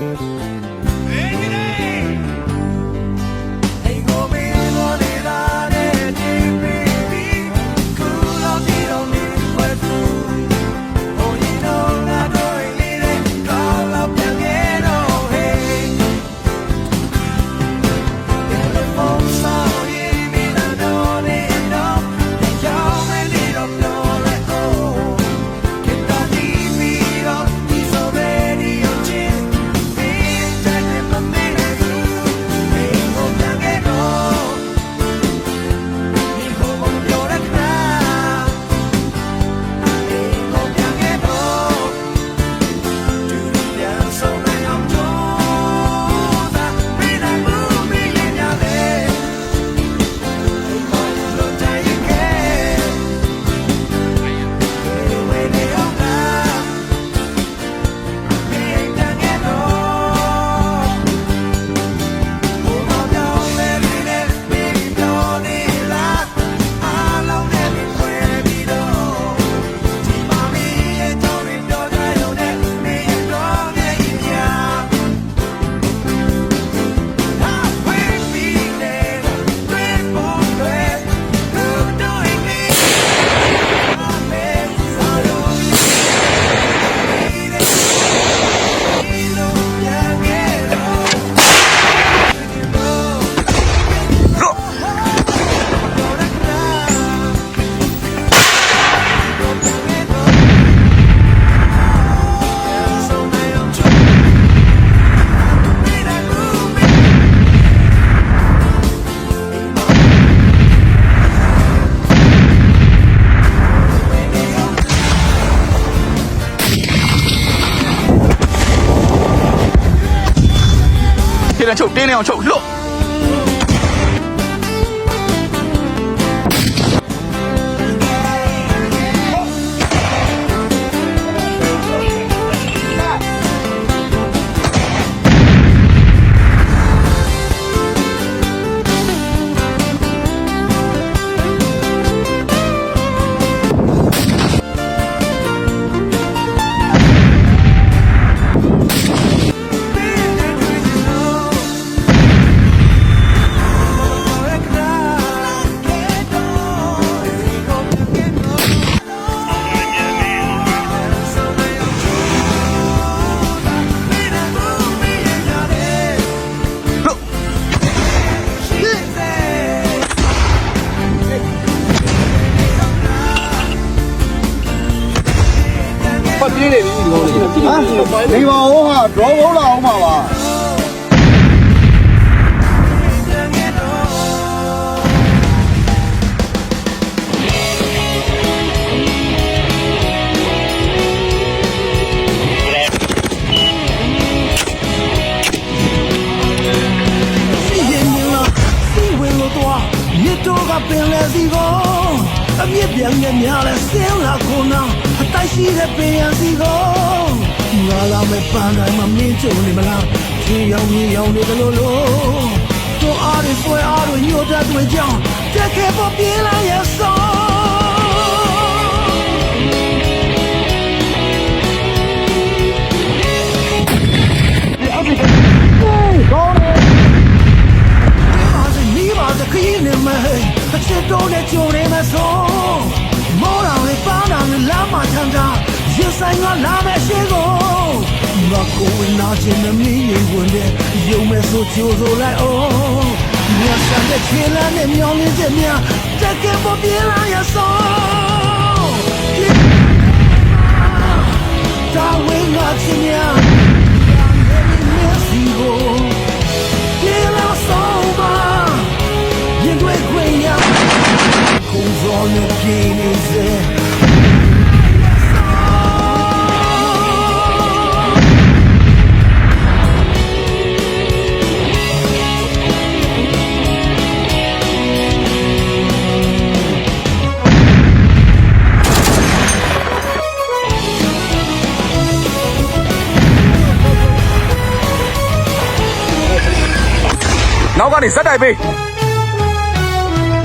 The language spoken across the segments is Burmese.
အိ 亮球，点亮球。你那边啊？你把我嘛，我了好嘛吧？ တိုက်ရှိတဲ့ပင်ရစီကိုငါလာမဲ့ပန်းတိုင်းမှာမြင့်ကြုံနေမလားချီရောင်မြင်ရောင်နေတယ်လို့လို့တို့အားတွေဆွဲအားတွေညှို့တတ်တွေကြောင်းတက်ခဲ့ဖို့ပြေးလာရဲ့စော င်လာခြင်းနဲ့မင်းရင်ဝင်တဲ့ယုံမဲ့ဆိုချိုးဆိုလိုက်အောင်မြတ်ဆန်တဲ့ခြေလမ်းနဲ့မြောင်းလေးချက်များတက်ကယ်ပေါ်ပြေးလာရဆုံးတာဝင်းငါချင်းများမျက်စီကိုပြေလာဆုံးပါရင်တွေခွင့်ရခုံစောနဲ့ပြင်းနေစေ က်ကနေဇက်တိုက်ပေး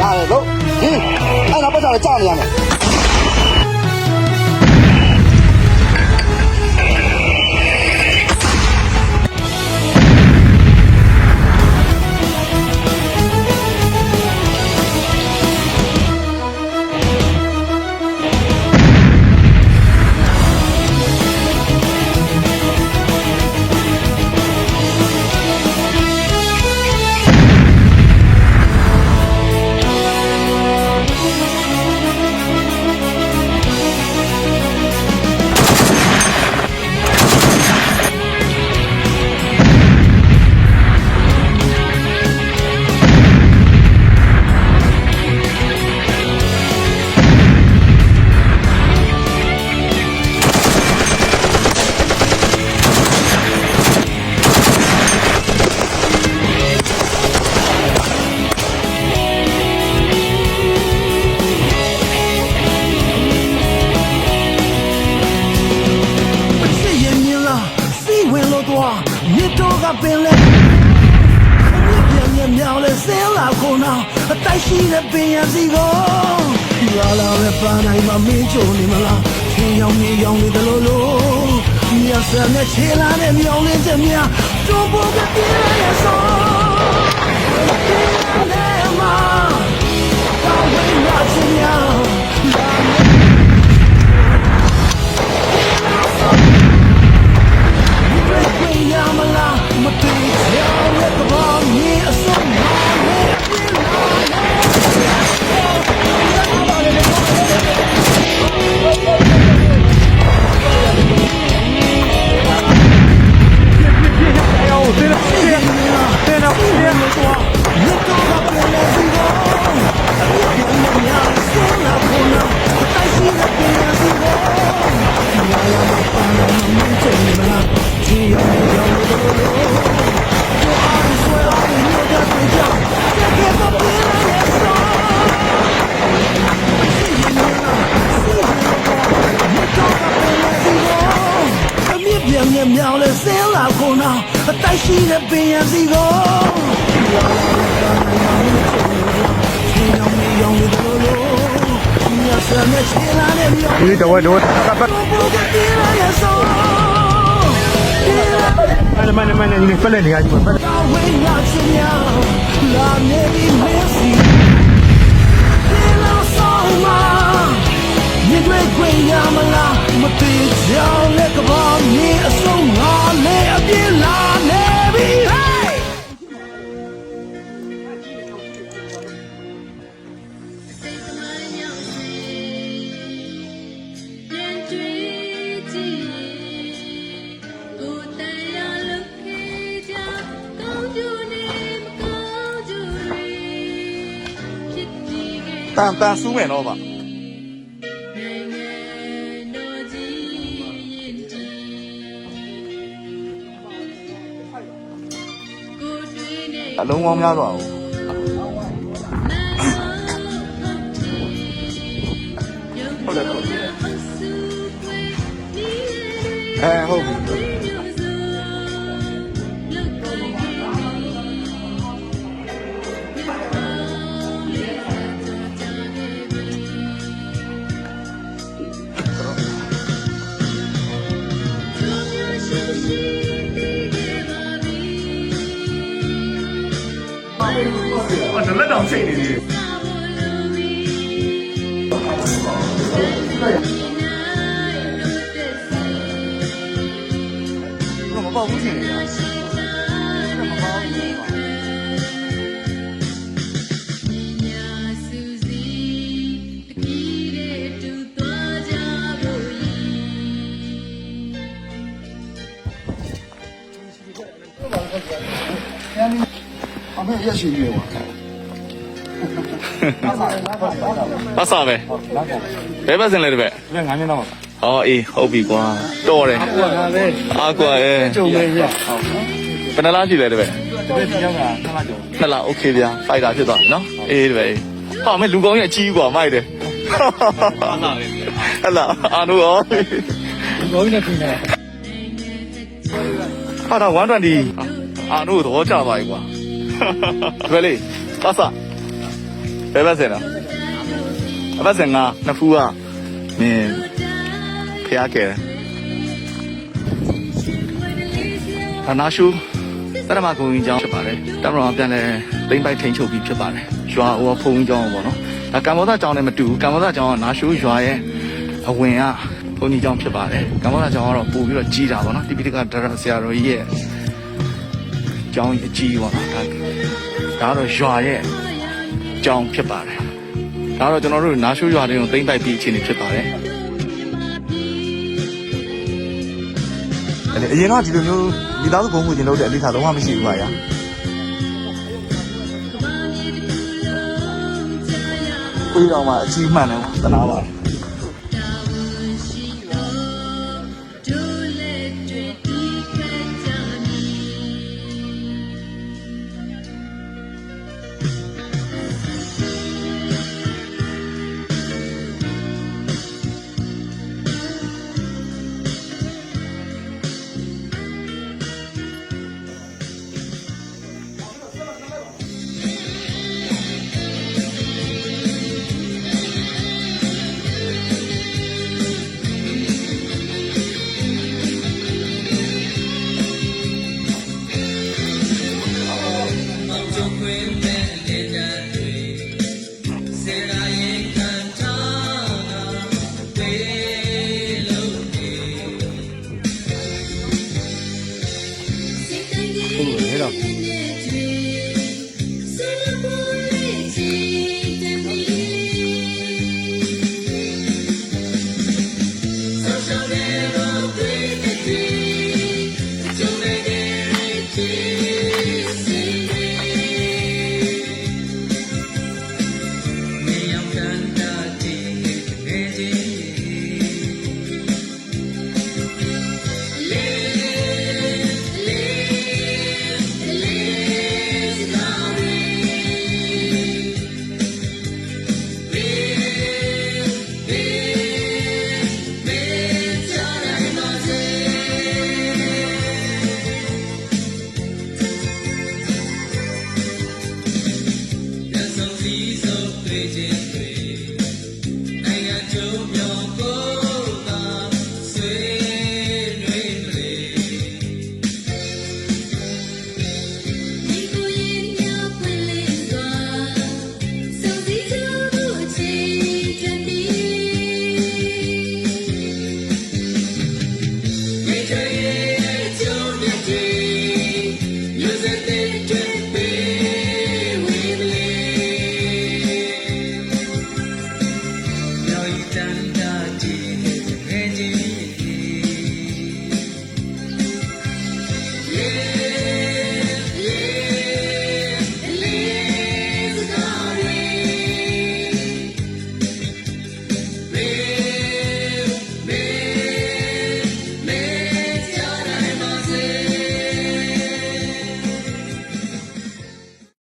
ရတယ်လို့ဟင်းအဲ့တော့ပတ်စားကြာနေရမယ် ချင်းရောင်နေရောင်နေတယ်လို့လို့မြတ်ဆန်နဲ့ခြေလာတဲ့မြောင်လေးချက်များကျိုးဖို့ကပြင်းရဆောတဲ့မှာကောင်းဝင်လာချင်များလာမယ်ခွင့်ရမလားမတေးချောင်းရဲ့ကဘာမြေအစုံ တဲ့မြောင်ဒီတော့တော့ပတ်ပတ်ဘုရားပြေလာရဆောမနမနမနဒီဖက်လက်နေရကြီးပတ်လာဝေးလာချင်ညာလာနေပြီမင်းစီပြေလာဆောမှာမြေတွေခွင့်ရမလားမတေးကြောင်လက်ကဘာမြေအစုံငါလေအပြင်းလာနေပြီ hey တန်တန်ဆူးမယ်တော့ပါနိုင်ငံတော်ကြီးရင်တည်ကိုယ်တွေ့နေအလုံးပေါင်းများစွာကိုဟုတ်တယ်ဟုတ်တယ်အဲဟုတ်ပြီ နလက်တောင်ချိန်နေသေးတယ်မပေါ့ဘူးရှင်နေ မေရက်ရှိရွေးပါ အဆာပဲဘယ်ဘက်စင်လဲတပည့် လက်ငါးနှစ်တော့ ဟောအေးဟုတ်ပြီကွာတော်တယ် ဟုတ်ပါပဲ အာကွာအဲ ကျုံနေရ ဘယ်နှလားရှိလဲတပည့် ဒီတယောက်ကနှစ်လကျော် နှစ်လားโอเคဗျာဖိုက်တာဖြစ်သွားပြီနော်အေးတပည့်ဟာမဲလူကောင်းရဲ့အကြီးကွာမိုက်တယ်ဟလာအာနူရော ဒီကောင်းနေပြင်နေတာ ဟာတော့120အာနူသဘောကျပါ යි ကွာ တပည့်လေးပတ်စဘယ်ဘက်စင်လားအဘက်စင်ငါနှစ်ဖူးကမင်းဖျားကဲအနာရှုတရမကုံကြီးကျောင်းဖြစ်ပါတယ်တမတော်ပြန်လဲတိမ့်ပိုက်ထိန်ချုပ်ပြီးဖြစ်ပါတယ်ရွာဟိုဖုံကြီးကျောင်းပေါ့နော်ဒါကမ္ဘောဇကျောင်းနဲ့မတူဘူးကမ္ဘောဇကျောင်းကနာရှုရွာရဲ့အဝင်ကဘုန်းကြီးကျောင်းဖြစ်ပါတယ်ကမ္ဘောဇကျောင်းကတော့ပို့ပြီးတော့ကြီးတာပေါ့နော်တိပိဋကဒရဆရာတော်ကြီးရဲ့ ကျောင်းအကြီးပေါ့နော်ဒါဒါကတော့ရွာရဲ့ကျောင်းဖြစ်ပါတယ်ဒါတော့ကျွန်တော်တို့နာရှုရွာတွေကိုတိမ့်ပိုက်ပြီးအခြေအနေဖြစ်ပါတယ်အဲ့အရင်ကဒီလိုမျိုးမိသားစုဘုံမှုကျင်လို့တဲ့အလေးထားတော့မှမရှိဘူးပါဗျာပြီးတော့မှအကြီးမှန်တယ်သနာပါတယ် I've done.